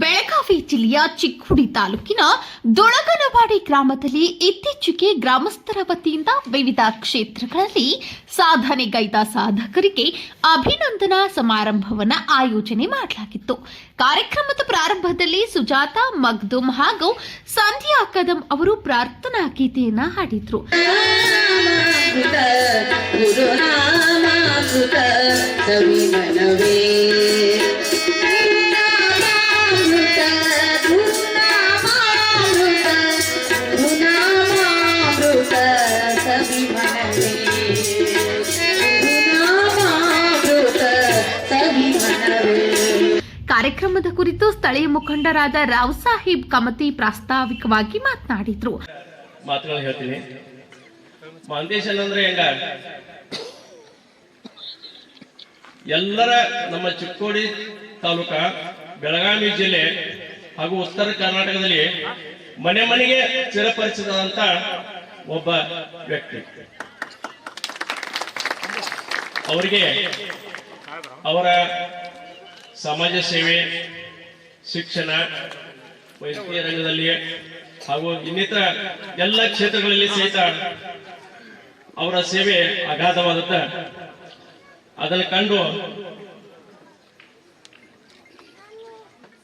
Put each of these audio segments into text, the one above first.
ಬೆಳಗಾವಿ ಜಿಲ್ಲೆಯ ಚಿಕ್ಕುಡಿ ತಾಲೂಕಿನ ದೊಳಗನವಾಡಿ ಗ್ರಾಮದಲ್ಲಿ ಇತ್ತೀಚೆಗೆ ಗ್ರಾಮಸ್ಥರ ವತಿಯಿಂದ ವಿವಿಧ ಕ್ಷೇತ್ರಗಳಲ್ಲಿ ಸಾಧನೆಗೈದ ಸಾಧಕರಿಗೆ ಅಭಿನಂದನಾ ಸಮಾರಂಭವನ್ನು ಆಯೋಜನೆ ಮಾಡಲಾಗಿತ್ತು. ಕಾರ್ಯಕ್ರಮದ ಪ್ರಾರಂಭದಲ್ಲಿ ಸುಜಾತ, ಮಗ್ದುಮ್ ಹಾಗೂ ಸಂಧ್ಯಾ ಕದಂ ಅವರು ಪ್ರಾರ್ಥನಾ ಗೀತೆಯನ್ನ ಹಾಡಿದ್ರು. ಗುರುನಾಮಾಮೃತ ಕಾರ್ಯಕ್ರಮದ ಕುರಿತು ಸ್ಥಳೀಯ ಮುಖಂಡರಾದ ರಾವ್ ಸಾಹೇಬ್ ಕಮತಿ ಪ್ರಾಸ್ತಾವಿಕವಾಗಿ ಮಾತನಾಡಿದ್ರು. ಮಾತುಗಳು ಹೇಳ್ತೀನಿ. ಅಂದ್ರೆ ಎಲ್ಲರ ನಮ್ಮ ಚಿಕ್ಕೋಡಿ ತಾಲೂಕ, ಬೆಳಗಾವಿ ಜಿಲ್ಲೆ ಹಾಗೂ ಉತ್ತರ ಕರ್ನಾಟಕದಲ್ಲಿ ಮನೆ ಮನೆಗೆ ಚಿರಪರಿಚಿತದಂತ ಒಬ್ಬ ವ್ಯಕ್ತಿ. ಅವರಿಗೆ ಅವರ ಸಮಾಜ ಸೇವೆ ಶಿಕ್ಷಣ, ವೈದ್ಯಕೀಯ ರಂಗದಲ್ಲಿ ಹಾಗೂ ಇನ್ನಿತರ ಎಲ್ಲ ಕ್ಷೇತ್ರಗಳಲ್ಲಿ ಸಹಿತ ಅವರ ಸೇವೆ ಅಗಾಧವಾದದ್ದ ಅದನ್ನು ಕಂಡು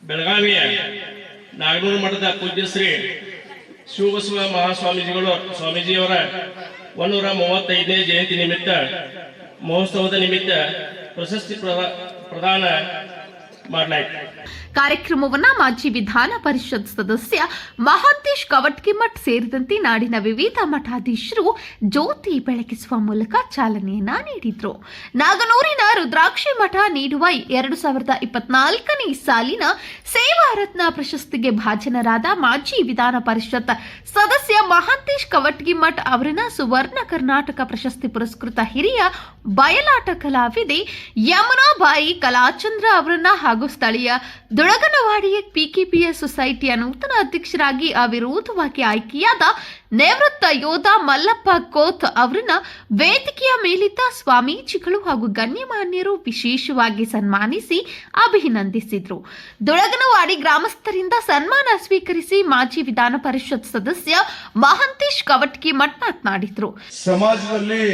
ಬೆಳಗಾವಿಯ ನಾಗನೂರು ಮಠದ ಪೂಜ್ಯ ಶ್ರೀ ಶಿವಬಸವ ಮಹಾಸ್ವಾಮೀಜಿಗಳು, ಸ್ವಾಮೀಜಿಯವರ ಒಂದೂರ ಮೂವತ್ತೈದನೇ ಜಯಂತಿ ನಿಮಿತ್ತ, ಮಹೋತ್ಸವದ ನಿಮಿತ್ತ ಪ್ರಶಸ್ತಿ ಪ್ರದಾ- ಪ್ರದಾನ ಮಾಡಲಾಯಿತು ಕಾರ್ಯಕ್ರಮವನ್ನ ಮಾಜಿ ವಿಧಾನ ಪರಿಷತ್ ಸದಸ್ಯ ಮಹಾಂತೇಶ್ ಕವಟ್ಕಿಮಠ್ ಸೇರಿದಂತೆ ನಾಡಿನ ವಿವಿಧ ಮಠಾಧೀಶರು ಜ್ಯೋತಿ ಬೆಳಗಿಸುವ ಮೂಲಕ ಚಾಲನೆಯನ್ನ ನೀಡಿದ್ರು. ನಾಗನೂರಿನ ರುದ್ರಾಕ್ಷಿ ಮಠ ನೀಡುವ ಎರಡು ಸಾವಿರದ ಇಪ್ಪತ್ನಾಲ್ಕನೇ ಸಾಲಿನ ಸೇವಾ ರತ್ನ ಪ್ರಶಸ್ತಿಗೆ ಭಾಜನರಾದ ಮಾಜಿ ವಿಧಾನ ಪರಿಷತ್ ಸದಸ್ಯ ಮಹಾಂತೇಶ್ ಕವಟ್ಗಿಮಠ್ ಅವರನ್ನ ಸುವರ್ಣ ಕರ್ನಾಟಕ ಪ್ರಶಸ್ತಿ ಪುರಸ್ಕೃತ ಹಿರಿಯ ಬಯಲಾಟ ಕಲಾವಿದೆ ಯಮುನಾಬಾಯಿ ಕಲಾಚಂದ್ರ ಅವರನ್ನ ಹಾಗೂ ಸ್ಥಳೀಯ ದುಳಗನವಾಡಿಯ ಪಿಕೆಪಿಎಸ್ ಸೊಸೈಟಿಯ ನೂತನ ಅಧ್ಯಕ್ಷರಾಗಿ ಅವಿರೋಧವಾಗಿ ಆಯ್ಕೆಯಾದ ನಿವೃತ್ತ ಯೋಧ ಮಲ್ಲಪ್ಪ ಕೋತ್ ಅವರನ್ನ ವೇದಿಕೆಯ ಮೇಲಿದ್ದ ಸ್ವಾಮೀಜಿಗಳು ಹಾಗೂ ಗಣ್ಯಮಾನ್ಯರು ವಿಶೇಷವಾಗಿ ಸನ್ಮಾನಿಸಿ ಅಭಿನಂದಿಸಿದ್ರು. ದೊಳಗನವಾಡಿ ಗ್ರಾಮಸ್ಥರಿಂದ ಸನ್ಮಾನ ಸ್ವೀಕರಿಸಿ ಮಾಜಿ ವಿಧಾನ ಪರಿಷತ್ ಸದಸ್ಯ ಮಹಂತೇಶ್ ಕವಟ್ಕಿ ಮಠ್ ಮಾತನಾಡಿದ್ರು ಸಮಾಜದಲ್ಲಿ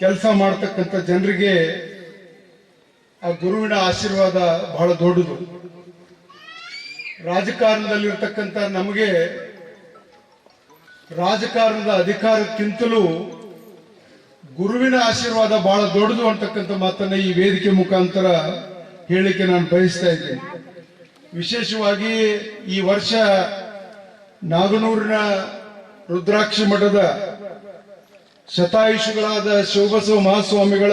ಕೆಲಸ ಮಾಡತಕ್ಕಂಥ ಜನರಿಗೆ ಆ ಗುರುವಿನ ಆಶೀರ್ವಾದ ಬಹಳ ದೊಡ್ಡದು. ರಾಜಕಾರಣದಲ್ಲಿರ್ತಕ್ಕಂಥ ನಮಗೆ ರಾಜಕಾರಣದ ಅಧಿಕಾರಕ್ಕಿಂತಲೂ ಗುರುವಿನ ಆಶೀರ್ವಾದ ಬಹಳ ದೊಡ್ಡದು ಅಂತಕ್ಕಂಥ ಮಾತನ್ನ ಈ ವೇದಿಕೆ ಮುಖಾಂತರ ಹೇಳಿಕೆ ನಾನು ಬಯಸ್ತಾ ಇದ್ದೀನಿ. ವಿಶೇಷವಾಗಿ ಈ ವರ್ಷ ನಾಗನೂರಿನ ರುದ್ರಾಕ್ಷಿ ಮಠದ ಶತಾಯುಷಿಗಳಾದ ಶಿವಬಸವ ಮಹಾಸ್ವಾಮಿಗಳ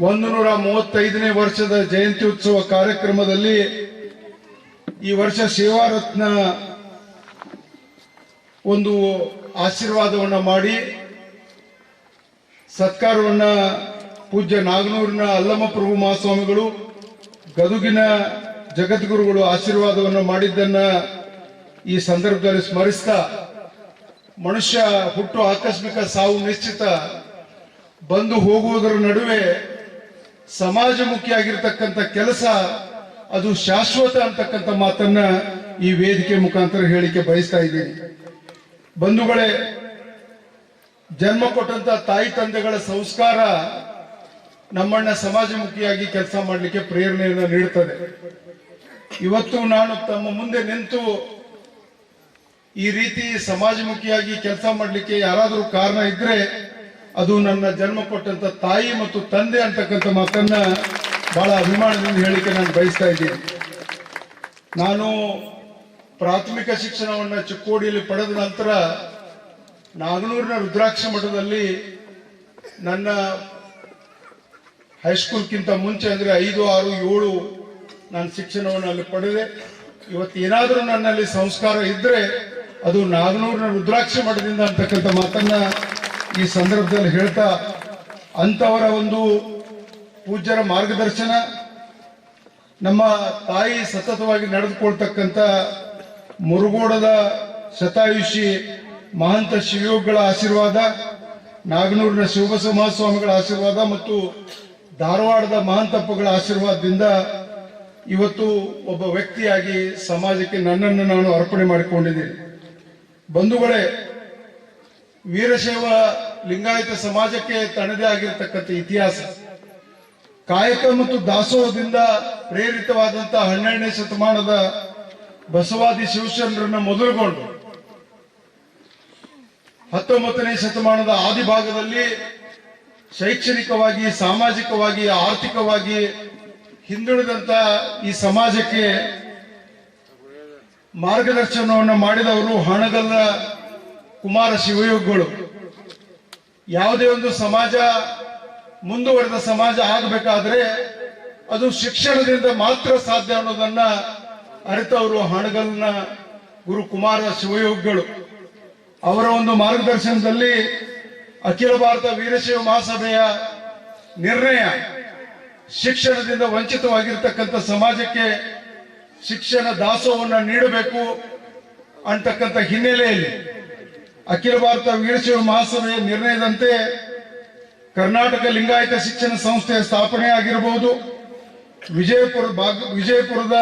ಒಂದು ನೂರ ಮೂವತ್ತೈದನೇ ವರ್ಷದ ಜಯಂತಿ ಉತ್ಸವ ಕಾರ್ಯಕ್ರಮದಲ್ಲಿ ಈ ವರ್ಷ ಸೇವಾರತ್ನ ಒಂದು ಆಶೀರ್ವಾದವನ್ನು ಮಾಡಿ ಸತ್ಕಾರವನ್ನು ಪೂಜ್ಯ ನಾಗನೂರಿನ ಅಲ್ಲಮ್ಮ ಪ್ರಭು ಮಹಾಸ್ವಾಮಿಗಳು, ಗದುಗಿನ ಜಗದ್ಗುರುಗಳು ಆಶೀರ್ವಾದವನ್ನು ಮಾಡಿದ್ದನ್ನ ಈ ಸಂದರ್ಭದಲ್ಲಿ ಸ್ಮರಿಸ್ತಾ ಮನುಷ್ಯ ಹುಟ್ಟು ಆಕಸ್ಮಿಕ ಸಾವು ನಿಶ್ಚಿತ ಬಂದು ಹೋಗುವುದರ ನಡುವೆ ಸಮಾಜಮುಖಿಯಾಗಿರ್ತಕ್ಕಂಥ ಕೆಲಸ ಅದು ಶಾಶ್ವತ ಅಂತಕ್ಕಂಥ ಮಾತನ್ನ ಈ ವೇದಿಕೆ ಮುಖಾಂತರ ಹೇಳಿಕೆ ಬಯಸ್ತಾ ಇದ್ದೀನಿ. ಬಂಧುಗಳೇ, ಜನ್ಮ ಕೊಟ್ಟಂತ ತಾಯಿ ತಂದೆಗಳ ಸಂಸ್ಕಾರ ನಮ್ಮನ್ನ ಸಮಾಜಮುಖಿಯಾಗಿ ಕೆಲಸ ಮಾಡಲಿಕ್ಕೆ ಪ್ರೇರಣೆಯನ್ನು ನೀಡುತ್ತದೆ ಇವತ್ತು ನಾನು ತಮ್ಮ ಮುಂದೆ ನಿಂತು ಈ ರೀತಿ ಸಮಾಜಮುಖಿಯಾಗಿ ಕೆಲಸ ಮಾಡಲಿಕ್ಕೆ ಯಾರಾದರೂ ಕಾರಣ ಇದ್ರೆ ಅದು ನನ್ನ ಜನ್ಮ ಕೊಟ್ಟಂತ ತಾಯಿ ಮತ್ತು ತಂದೆ ಅಂತಕ್ಕಂಥ ಮಾತನ್ನ ಬಹಳ ಅಭಿಮಾನದಿಂದ ಹೇಳಿಕೆ ನಾನು ಬಯಸ್ತಾ ಇದ್ದೀನಿ. ನಾನು ಪ್ರಾಥಮಿಕ ಶಿಕ್ಷಣವನ್ನ ಚಿಕ್ಕೋಡಿಯಲ್ಲಿ ಪಡೆದ ನಂತರ ನಾಗನೂರಿನ ರುದ್ರಾಕ್ಷ ಮಠದಲ್ಲಿ ನನ್ನ ಹೈಸ್ಕೂಲ್ಗಿಂತ ಮುಂಚೆ ಅಂದ್ರೆ ಐದು, ಆರು, ಏಳು ನಾನು ಶಿಕ್ಷಣವನ್ನು ಅಲ್ಲಿ ಪಡೆದೆ. ಇವತ್ತು ಏನಾದರೂ ನನ್ನಲ್ಲಿ ಸಂಸ್ಕಾರ ಇದ್ದರೆ ಅದು ನಾಗನೂರಿನ ರುದ್ರಾಕ್ಷ ಮಠದಿಂದ ಅಂತಕ್ಕಂಥ ಮಾತನ್ನ ಈ ಸಂದರ್ಭದಲ್ಲಿ ಹೇಳ್ತಾ ಅಂತವರ ಒಂದು ಪೂಜ್ಯರ ಮಾರ್ಗದರ್ಶನ, ನಮ್ಮ ತಾಯಿ ಸತತವಾಗಿ ನಡೆದುಕೊಳ್ತಕ್ಕಂಥ ಮುರುಗೋಡದ ಶತಾಯುಷಿ ಮಹಂತ ಶಿವಯೋಗಗಳ ಆಶೀರ್ವಾದ, ನಾಗನೂರಿನ ಶಿವಬಸವ ಮಹಾಸ್ವಾಮಿಗಳ ಆಶೀರ್ವಾದ ಮತ್ತು ಧಾರವಾಡದ ಮಹಂತಪ್ಪಗಳ ಆಶೀರ್ವಾದದಿಂದ ಇವತ್ತು ಒಬ್ಬ ವ್ಯಕ್ತಿಯಾಗಿ ಸಮಾಜಕ್ಕೆ ನನ್ನನ್ನು ನಾನು ಅರ್ಪಣೆ ಮಾಡಿಕೊಂಡಿದ್ದೀನಿ. ಬಂಧುಗಳೇ, ವೀರಶೈವ ಲಿಂಗಾಯತ ಸಮಾಜಕ್ಕೆ ತನ್ನದೇ ಆಗಿರತಕ್ಕಂಥ ಇತಿಹಾಸ. ಕಾಯಕ ಮತ್ತು ದಾಸೋಹದಿಂದ ಪ್ರೇರಿತವಾದಂತಹ ಹನ್ನೆರಡನೇ ಶತಮಾನದ ಬಸವಾದಿ ಶಿವಚಂದ್ರನ ಮೊದಲುಗೊಂಡು, ಹತ್ತೊಂಬತ್ತನೇ ಶತಮಾನದ ಆದಿಭಾಗದಲ್ಲಿ ಶೈಕ್ಷಣಿಕವಾಗಿ, ಸಾಮಾಜಿಕವಾಗಿ, ಆರ್ಥಿಕವಾಗಿ ಹಿಂದುಳಿದಂತ ಈ ಸಮಾಜಕ್ಕೆ ಮಾರ್ಗದರ್ಶನವನ್ನು ಮಾಡಿದವರು ಹಣಗಲ್ಲ ಕುಮಾರ ಶಿವಯೋಗಿಗಳು ಯಾವುದೇ ಒಂದು ಸಮಾಜ ಮುಂದುವರೆದ ಸಮಾಜ ಆಗಬೇಕಾದ್ರೆ ಅದು ಶಿಕ್ಷಣದಿಂದ ಮಾತ್ರ ಸಾಧ್ಯ ಅನ್ನೋದನ್ನ ಅರಿತವರು ಹಣಗಲ್ನ ಗುರು ಕುಮಾರ ಶಿವಯೋಗಿಗಳು. ಅವರ ಒಂದು ಮಾರ್ಗದರ್ಶನದಲ್ಲಿ ಅಖಿಲ ಭಾರತ ವೀರಶೈವ ಮಹಾಸಭೆಯ ನಿರ್ಣಯ ಶಿಕ್ಷಣದಿಂದ ವಂಚಿತವಾಗಿರ್ತಕ್ಕಂಥ ಸಮಾಜಕ್ಕೆ ಶಿಕ್ಷಣ ದಾಸೋಹವನ್ನು ನೀಡಬೇಕು ಅಂತಕ್ಕಂಥ ಹಿನ್ನೆಲೆಯಲ್ಲಿ ಅಖಿಲ ಭಾರತ ವೀರಶೈವ ಮಹಾಸಭೆಯ ನಿರ್ಣಯದಂತೆ ಕರ್ನಾಟಕ ಲಿಂಗಾಯತ ಶಿಕ್ಷಣ ಸಂಸ್ಥೆಯ ಸ್ಥಾಪನೆ ಆಗಿರಬಹುದು ವಿಜಯಪುರ ವಿಜಯಪುರದ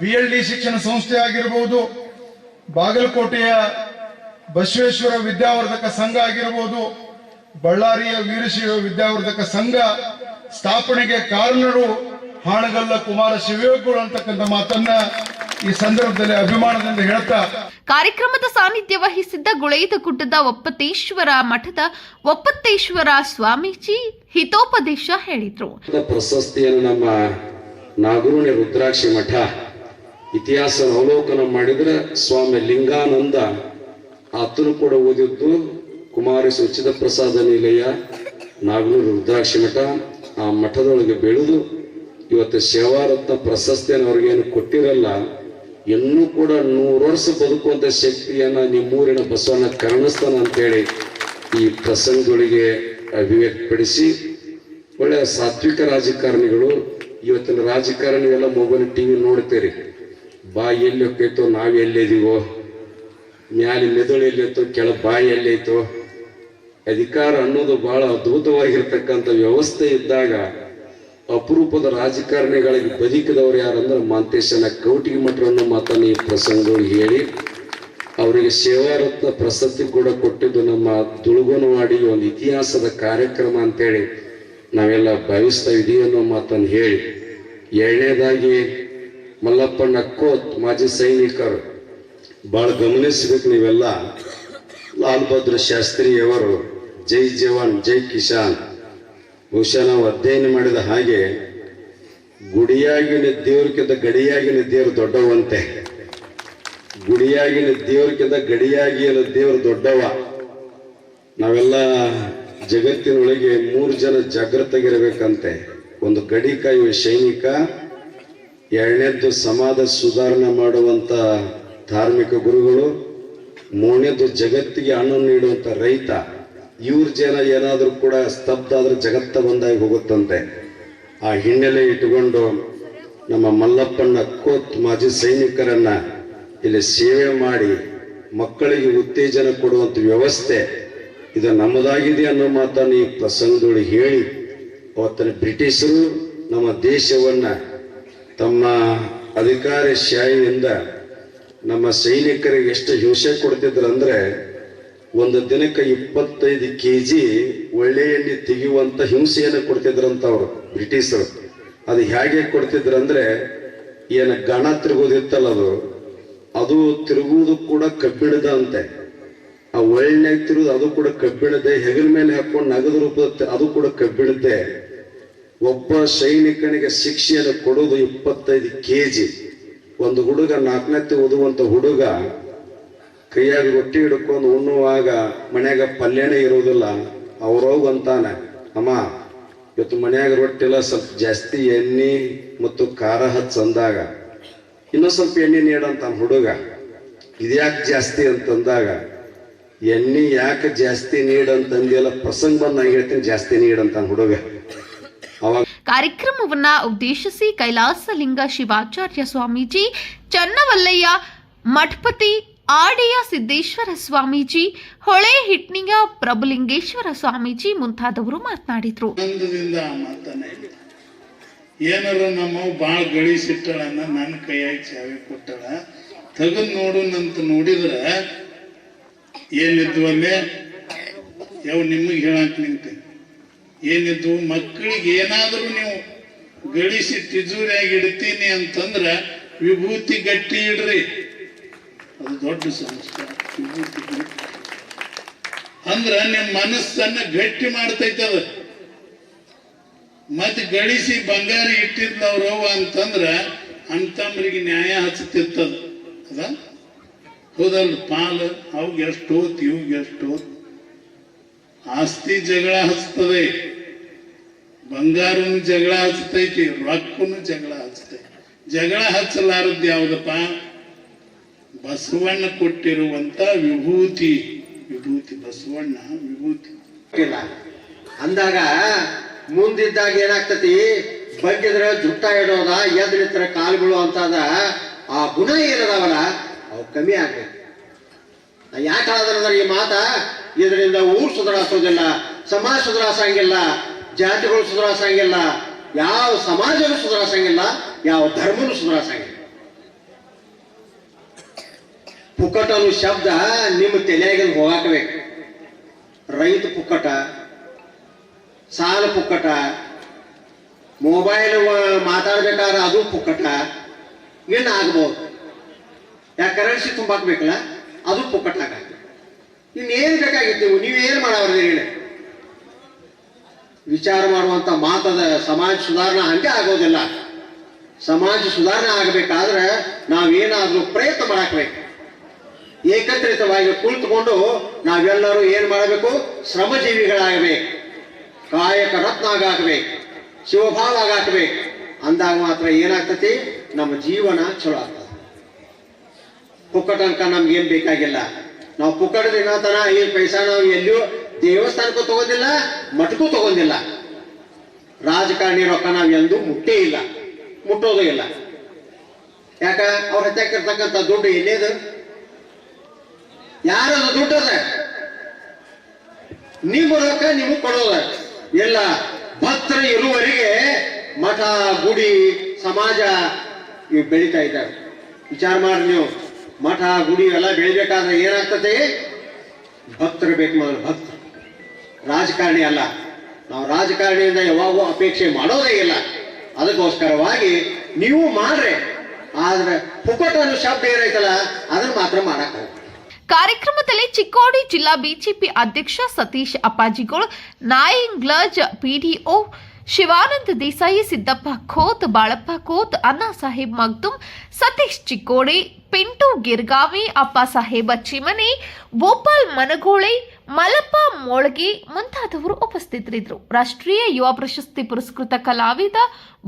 ಬಿ ಎಲ್ ಡಿ ಶಿಕ್ಷಣ ಸಂಸ್ಥೆ ಆಗಿರಬಹುದು. ಬಾಗಲಕೋಟೆಯ ಬಸವೇಶ್ವರ ವಿದ್ಯಾವರ್ಧಕ ಸಂಘ ಆಗಿರಬಹುದು. ಬಳ್ಳಾರಿಯ ವೀರಶೈವ ವಿದ್ಯಾವರ್ಧಕ ಸಂಘ ಸ್ಥಾಪನೆಗೆ ಕಾರಣರು ಹಾಣಗಲ್ಲ ಕುಮಾರ ಶಿವಯೋಗಿಗಳು ಅಂತಕ್ಕಂಥ ಮಾತನ್ನ ಈ ಸಂದರ್ಭದಲ್ಲಿ ಅಭಿಮಾನದಿಂದ ಹೇಳ್ತಾ ಕಾರ್ಯಕ್ರಮದ ಸಾನ್ನಿಧ್ಯ ವಹಿಸಿದ್ದ ಗುಳೇದಗುಡ್ಡದ ಒಪ್ಪತ್ತೇಶ್ವರ ಮಠದ ಒಪ್ಪತ್ತೇಶ್ವರ ಸ್ವಾಮೀಜಿ ಹಿತೋಪದೇಶ ಹೇಳಿದ್ರು. ಪ್ರಶಸ್ತಿಯನ್ನು ನಮ್ಮ ನಾಗರೂಣಿ ರುದ್ರಾಕ್ಷಿ ಮಠ ಇತಿಹಾಸ ಅವಲೋಕನ ಮಾಡಿದ್ರೆ ಸ್ವಾಮಿ ಲಿಂಗಾನಂದ ಆತನು ಕೂಡ ಓದಿದ್ದು ಕುಮಾರಿ ಸುಚಿತ ಪ್ರಸಾದ ನಿಲಯ ನಾಗನೂರು ರುದ್ರಾಕ್ಷಿ ಮಠ ಆ ಮಠದೊಳಗೆ ಬೆಳೆದು ಇವತ್ತು ಸೇವಾರತ್ನ ಪ್ರಶಸ್ತಿಯನ್ನು ಅವ್ರಿಗೇನು ಕೊಟ್ಟಿರಲ್ಲ ಇನ್ನೂ ಕೂಡ ನೂರು ವರ್ಷ ಬದುಕುವಂತ ಶಕ್ತಿಯನ್ನ ನಿಮ್ಮೂರಿನ ಬಸವಣ್ಣ ಕರುಣಿಸ್ತಾನ ಅಂತೇಳಿ ಈ ಪ್ರಸಂಗಗಳಿಗೆ ಅಭಿವ್ಯಕ್ತಪಡಿಸಿ ಒಳ್ಳೆಯ ಸಾತ್ವಿಕ ರಾಜಕಾರಣಿಗಳು, ಇವತ್ತಿನ ರಾಜಕಾರಣಿಗೆಲ್ಲ ಮೊಬೈಲ್, ಟಿವಿ ನೋಡ್ತೀರಿ. ಬಾಯಿ ಎಲ್ಲಿ ಹೋಗ್ತೈತೋ ನಾವು ಎಲ್ಲಿದೀವೋ ಮ್ಯಾಲೆ ಮೆದುಳು ಎಲ್ಲೈತೋ ಕೆಳ ಬಾಯಿ ಎಲ್ಲೈತೋ ಅಧಿಕಾರ ಅನ್ನೋದು ಬಹಳ ಅದ್ಭುತವಾಗಿರ್ತಕ್ಕಂಥ ವ್ಯವಸ್ಥೆ ಇದ್ದಾಗ ಅಪರೂಪದ ರಾಜಕಾರಣಿಗಳಿಗೆ ಬದುಕಿದವರು ಯಾರಂದ್ರೆ ಮಾಂತೇಶನ ಕೌಟಿಗೆ ಮಠವನ್ನು ಮಾತನ್ನು ಈ ಪ್ರಸಂಗಗಳು ಹೇಳಿ, ಅವರಿಗೆ ಸೇವಾರತ್ನ ಪ್ರಶಸ್ತಿ ಕೂಡ ಕೊಟ್ಟಿದ್ದು ನಮ್ಮ ದುಳುಗುನವಾಡಿ ಒಂದು ಇತಿಹಾಸದ ಕಾರ್ಯಕ್ರಮ ಅಂತೇಳಿ ನಾವೆಲ್ಲ ಭಾವಿಸ್ತಾ ಇದೀವಿ ಅನ್ನೋ ಮಾತನ್ನು ಹೇಳಿ. ಎರಡನೇದಾಗಿ ಮಲ್ಲಪ್ಪ ಕೋತ್, ಮಾಜಿ ಸೈನಿಕರು. ಬಹಳ ಗಮನಿಸ್ಬೇಕು ನೀವೆಲ್ಲ. ಲಾಲ್ ಬಹದ್ದೂರ್ ಶಾಸ್ತ್ರಿಯವರು, ಜೈ ಜವಾನ್, ಜೈ ಕಿಸಾನ್. ಬಹುಶಃ ನಾವು ಅಧ್ಯಯನ ಮಾಡಿದ ಹಾಗೆ ಗುಡಿಯಾಗಿನ ದೇವ್ರಕ್ಕಿಂತ ಗಡಿಯಾಗಿನ ದೇವರು ದೊಡ್ಡವಂತೆ. ಗುಡಿಯಾಗಿನ ದೇವ್ರಕ್ಕಿಂತ ಗಡಿಯಾಗಿನ ದೇವರು ದೊಡ್ಡವ. ನಾವೆಲ್ಲ ಜಗತ್ತಿನೊಳಗೆ ಮೂರು ಜನ ಜಾಗೃತಗಿರಬೇಕಂತೆ ಒಂದು ಗಡಿ ಕಾಯುವ ಸೈನಿಕ, ಎರಡನೇದ್ದು ಸಮಾಜ ಸುಧಾರಣೆ ಮಾಡುವಂತ ಧಾರ್ಮಿಕ ಗುರುಗಳು ಮೂರನೇದು ಜಗತ್ತಿಗೆ ಹಣ್ಣು ನೀಡುವಂತ ರೈತ. ಇವ್ರ ಜನ ಏನಾದರೂ ಕೂಡ ಸ್ತಬ್ಧ ಆದ್ರೆ ಜಗತ್ತ ಬಂದಾಗಿ ಹೋಗುತ್ತಂತೆ. ಆ ಹಿನ್ನೆಲೆ ಇಟ್ಟುಕೊಂಡು ನಮ್ಮ ಮಲ್ಲಪ್ಪನ ಕೋತ್ ಮಾಜಿ ಸೈನಿಕರನ್ನ ಇಲ್ಲಿ ಸೇವೆ ಮಾಡಿ ಮಕ್ಕಳಿಗೆ ಉತ್ತೇಜನ ಕೊಡುವಂತ ವ್ಯವಸ್ಥೆ ಇದು ನಮ್ಮದಾಗಿದೆ ಅನ್ನೋ ಮಾತನ್ನು ಈ ಪ್ರಸಂಗದೊಳಗೆ ಹೇಳಿ ಅವತ್ತಿನ ಬ್ರಿಟಿಷರು ನಮ್ಮ ದೇಶವನ್ನ ತಮ್ಮ ಅಧಿಕಾರಶಾಹಿಯಿಂದ ನಮ್ಮ ಸೈನಿಕರಿಗೆ ಎಷ್ಟು ಹಿಂಸೆ ಕೊಡ್ತಿದ್ರು ಅಂದ್ರೆ ಒಂದು ದಿನಕ್ಕೆ ಇಪ್ಪತ್ತೈದು ಕೆ ಜಿ ಒಳ್ಳೆ ಎಣ್ಣೆ ತೆಗೆಯುವಂತ ಹಿಂಸೆಯನ್ನು ಕೊಡ್ತಿದ್ರಂತ ಅವರು, ಬ್ರಿಟಿಷರು. ಅದು ಹೇಗೆ ಕೊಡ್ತಿದ್ರಂದ್ರೆ, ಏನು ಗಣ ತಿರುಗೋದಿತ್ತಲ್ಲ ಅದು ಅದು ತಿರುಗುವುದು ಕೂಡ ಕಬ್ಬಿಣದ ಅಂತೆ ಆ ಒಳ್ಳೆ ತಿರುಗುದು ಅದು ಕೂಡ ಕಬ್ಬಿಣದೆ ಹೆಗಲ ಮೇಲೆ ಹಾಕೊಂಡು ನಗದು ರೂಪದ ಅದು ಕೂಡ ಕಬ್ಬಿಣದ್ದೆ. ಒಬ್ಬ ಸೈನಿಕನಿಗೆ ಶಿಕ್ಷೆಯನ್ನು ಕೊಡೋದು ಇಪ್ಪತ್ತೈದು ಕೆ ಜಿ ಒಂದು ಹುಡುಗ ನಾಲ್ಕನೇ ಓದುವಂತ ಹುಡುಗ ಕೈಯಾಗ ರೊಟ್ಟಿ ಹಿಡ್ಕೊಂಡು ಉಣ್ಣುವಾಗ ಮನ್ಯಾಗ ಪಲ್ಯನೇ ಇರುವುದಿಲ್ಲ ಅವ್ರೋಗ್ ಅಂತಾನೆ, ಅಮ್ಮ, ಇವತ್ತು ಮನ್ಯಾಗ ರೊಟ್ಟಿ ಎಲ್ಲ ಸ್ವಲ್ಪ ಜಾಸ್ತಿ ಎಣ್ಣೆ ಮತ್ತು ಖಾರ ಹಚ್ಚಂದಾಗ ಇನ್ನೂ ಸ್ವಲ್ಪ ಎಣ್ಣೆ ನೀಡಂತ ಹುಡುಗ. ಇದ್ಯಾಕೆ ಜಾಸ್ತಿ ಅಂತಂದಾಗ ಎಣ್ಣೆ ಯಾಕೆ ಜಾಸ್ತಿ ನೀಡಂತಂದಿಲ್ಲ ಪ್ರಸಂಗ ಬಂದು ನಾನು ಹೇಳ್ತೀನಿ, ಜಾಸ್ತಿ ನೀಡಂತ ಹುಡುಗ. ಅವಾಗ ಕಾರ್ಯಕ್ರಮವನ್ನ ಉದ್ದೇಶಿಸಿ ಕೈಲಾಸಲಿಂಗ ಶಿವಾಚಾರ್ಯ ಸ್ವಾಮೀಜಿ, ಚನ್ನವಲ್ಲಯ್ಯ ಮಠಪತಿ ಆಡಿಯ ಸಿದ್ದೇಶ್ವರ ಸ್ವಾಮೀಜಿ, ಹೊಳೆ ಹಿಟ್ನಿಯ ಪ್ರಭುಲಿಂಗೇಶ್ವರ ಸ್ವಾಮೀಜಿ ಮುಂತಾದವರು ಮಾತನಾಡಿದರು. ಏನಾರ ನಮ್ಮ ಭಾಳ ಗಳಿಸಿಟ್ಟಳನ್ನ ನನ್ನ ಕೈಯಾಗಿ ಚಾವಿ ಕೊಟ್ಟಳ. ನೋಡು ನಂತ ನೋಡಿದ್ರ ಏನಿದ್ವು ಅಲ್ಲೇ? ಯಾವ ನಿಮಗೆ ಹೇಳಕ್ ನಿಂತೆ. ಏನಿದ್ವು? ಮಕ್ಕಳಿಗೆ ಏನಾದರೂ ನೀವು ಗಳಿಸಿ ತಿಜೂರಿಯಾಗಿ ಇಡ್ತೀನಿ ಅಂತಂದ್ರ ವಿಭೂತಿ ಗಟ್ಟಿ ಇಡ್ರಿ. ಅದು ದೊಡ್ಡ ಸಂಸ್ಕಾರ ಅಂದ್ರೆ ನಿಮ್ಮ ಮನಸ್ಸನ್ನ ಗಟ್ಟಿ ಮಾಡ್ತೈತದ ಮತ್ ಗಳಿಸಿ ಬಂಗಾರ ಇಟ್ಟಿದ್ನವ್ರು ಅಂತಂದ್ರ ಅಂತಮ್ರಿಗೆ ನ್ಯಾಯ ಹಚ್ಚುತ್ತಿರ್ತದ. ಅದ? ಹೋದಲ್ ಪಾಲ, ಅವ್ಗೆ ಎಷ್ಟು ಹೋತ್, ಇವ್ಗೆ ಎಷ್ಟು ಹೋತ್? ಆಸ್ತಿ ಜಗಳ ಹಚ್ತದೆ ಬಂಗಾರನು ಜಗಳ ಹಚ್ತೈತಿ ರೊಕ್ಕನು ಜಗಳ ಹಚ್ತೈತಿ ಜಗಳ ಹಚ್ಚಲಾರದ್ ಯಾವ್ದಪ್ಪ? ಬಸವಣ್ಣ ಕೊಟ್ಟಿರುವಂತ ವಿಭೂತಿ. ವಿಭೂತಿ, ಬಸವಣ್ಣ ವಿಭೂತಿ. ಅಂದಾಗ ಮುಂದಿದ್ದಾಗ ಏನಾಗ್ತತಿ? ಬಗ್ಗಿದ್ರೆ ಜುಟ್ಟ ಇಡೋದ ಎದ್ ಕಾಲುಗಳು ಕಾಲು ಆ ಗುಣ ಏನದಾವಲ್ಲ ಅವು ಕಮ್ಮಿ ಆಗ್ಬೇಕು. ಯಾಕೆ ಹೇಳಿದ್ರೆ ಈ ಮಾತ? ಇದರಿಂದ ಊರು ಸುಧಾರಿಸೋದಿಲ್ಲ, ಸಮಾಜ ಸುಧಾರಿಸಂಗಿಲ್ಲ, ಜಾತಿಗಳು ಸುಧಾರಿಸಂಗಿಲ್ಲ, ಯಾವ ಸಮಾಜನೂ ಸುಧಾರಿಸಂಗಿಲ್ಲ, ಯಾವ ಧರ್ಮನೂ ಸುಧಾರಿಸಂಗಿಲ್ಲ. ಪುಕ್ಕಟ ಅನ್ನೋ ಶಬ್ದ ನಿಮ್ಮ ತಲೆಯಾಗಿಂದ ಹೋಗಾಕಬೇಕು. ರೈತ ಪುಕ್ಕಟ, ಸಾಲ ಪುಕ್ಕಟ ಮೊಬೈಲ್ ಮಾತಾಡ್ಬೇಕಾದ್ರೆ ಅದು ಪುಕ್ಕಟ ಏನು ಆಗ್ಬೋದು. ಯಾಕೆ ಕರೆನ್ಸಿ ತುಂಬಾಕ್ಬೇಕಲ್ಲ ಅದು ಪುಕ್ಕಟ ಆಗ ಇನ್ನೇನು ಬೇಕಾಗಿತ್ತು ನೀವು ನೀವೇನು ಹೇಳಿ. ವಿಚಾರ ಮಾಡುವಂಥ ಮಾತದ ಸಮಾಜ ಸುಧಾರಣೆ ಹಂಗೆ ಆಗೋದಿಲ್ಲ. ಸಮಾಜ ಸುಧಾರಣೆ ಆಗಬೇಕಾದ್ರೆ ನಾವೇನಾದರೂ ಪ್ರಯತ್ನ ಮಾಡಾಕ್ಬೇಕು. ಏಕತ್ರಿತವಾಗಿ ಕುಳಿತುಕೊಂಡು ನಾವೆಲ್ಲರೂ ಏನು ಮಾಡಬೇಕು? ಶ್ರಮಜೀವಿಗಳಾಗಬೇಕು. ಕಾಯಕ ರತ್ನ ಆಗಬೇಕು ಶಿವಭಾವ ಆಗಾಕಬೇಕು ಅಂದಾಗ ಮಾತ್ರ ಏನಾಗ್ತತಿ ನಮ್ಮ ಜೀವನ ಚಲೋ ಆಗ್ತದೆ. ಪುಕ್ಕಟ ಅನ್ಕ ನಮ್ಗೆ ಏನ್ ಬೇಕಾಗಿಲ್ಲ. ನಾವು ಪುಕ್ಕಟ ದಿನತನ, ಏನು ಪೈಸಾ ನಾವು ಎಲ್ಲಿಯೂ ದೇವಸ್ಥಾನಕ್ಕೂ ತಗೋದಿಲ್ಲ ಮಠಕ್ಕೂ ತಗೊಂಡಿಲ್ಲ. ರಾಜಕಾರಣಿ ರೊಕ್ಕ ನಾವು ಎಂದೂ ಮುಟ್ಟೇ ಇಲ್ಲ. ಮುಟ್ಟೋದು ಇಲ್ಲ. ಯಾಕ? ಅವ್ರ ಹತ್ಯಾಕಿರ್ತಕ್ಕಂಥ ದುಡ್ಡು ಎಲ್ಲಿದು? ಯಾರದು ದುಡ್ಡದ? ನಿಮ್ಮ ರೊಕ್ಕ ನಿಮಗೆ ಕೊಡೋದ. ಎಲ್ಲ ಭಕ್ತರ ಇರುವರಿಗೆ ಮಠ, ಗುಡಿ, ಸಮಾಜ ಇವು ಬೆಳೀತಾ ಇದ್ದಾರೆ ವಿಚಾರ ಮಾಡಿ ನೀವು. ಮಠ, ಗುಡಿ ಎಲ್ಲ ಬೆಳಿಬೇಕಾದ್ರೆ ಏನಾಗ್ತದೆ? ಭಕ್ತರು ಬೇಕು ನಾನು ಭಕ್ತರು. ರಾಜಕಾರಣಿ ಅಲ್ಲ. ನಾವು ರಾಜಕಾರಣಿಯಿಂದ ಯಾವಾಗೂ ಅಪೇಕ್ಷೆ ಮಾಡೋದೇ ಇಲ್ಲ. ಅದಕ್ಕೋಸ್ಕರವಾಗಿ ನೀವು ಮಾಡ್ರಿ. ಆದ್ರೆ ಪುಕಟ ಅನ್ನೋ ಶಬ್ದ ಏನೈತಲ್ಲ ಅದನ್ನ ಮಾತ್ರ ಮಾಡಕ್ ಹೋಗ್ಬೇಡಿ. ಕಾರ್ಯಕ್ರಮದಲ್ಲಿ ಚಿಕ್ಕೋಡಿ ಜಿಲ್ಲಾ ಬಿಜೆಪಿ ಅಧ್ಯಕ್ಷ ಸತೀಶ್ ಅಪ್ಪಾಜಿಗೋಳ್ ನಾಯಿಂಗ್ಲಜ್ ಪಿಡಿಒ ಶಿವಾನಂದ ದೇಸಾಯಿ, ಸಿದ್ದಪ್ಪ ಖೋತ್ ಬಾಳಪ್ಪ ಖೋತ್ ಅಣ್ಣಾ ಸಾಹೇಬ್ ಮಗ್ದುಮ್ ಸತೀಶ್ ಚಿಕ್ಕೋಡಿ, ಪಿಂಟು ಗಿರ್ಗಾವಿ, ಅಪ್ಪ ಸಾಹೇಬ ಚಿಮನಿ ಭೋಪಾಲ್ ಮನಗೋಳೆ ಮಲಪ್ಪ ಮೋಳ್ಗಿ ಮುಂತಾದವರು ಉಪಸ್ಥಿತರಿದ್ದರು. ರಾಷ್ಟ್ರೀಯ ಯುವ ಪ್ರಶಸ್ತಿ ಪುರಸ್ಕೃತ ಕಲಾವಿದ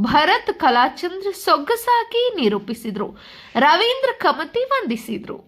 ಭರತ್ ಕಲಾಚಂದ್ರ ಸೊಗಸಾಗಿ ನಿರೂಪಿಸಿದ್ರು. ರವೀಂದ್ರ ಕಮತಿ ವಂದಿಸಿದ್ರು.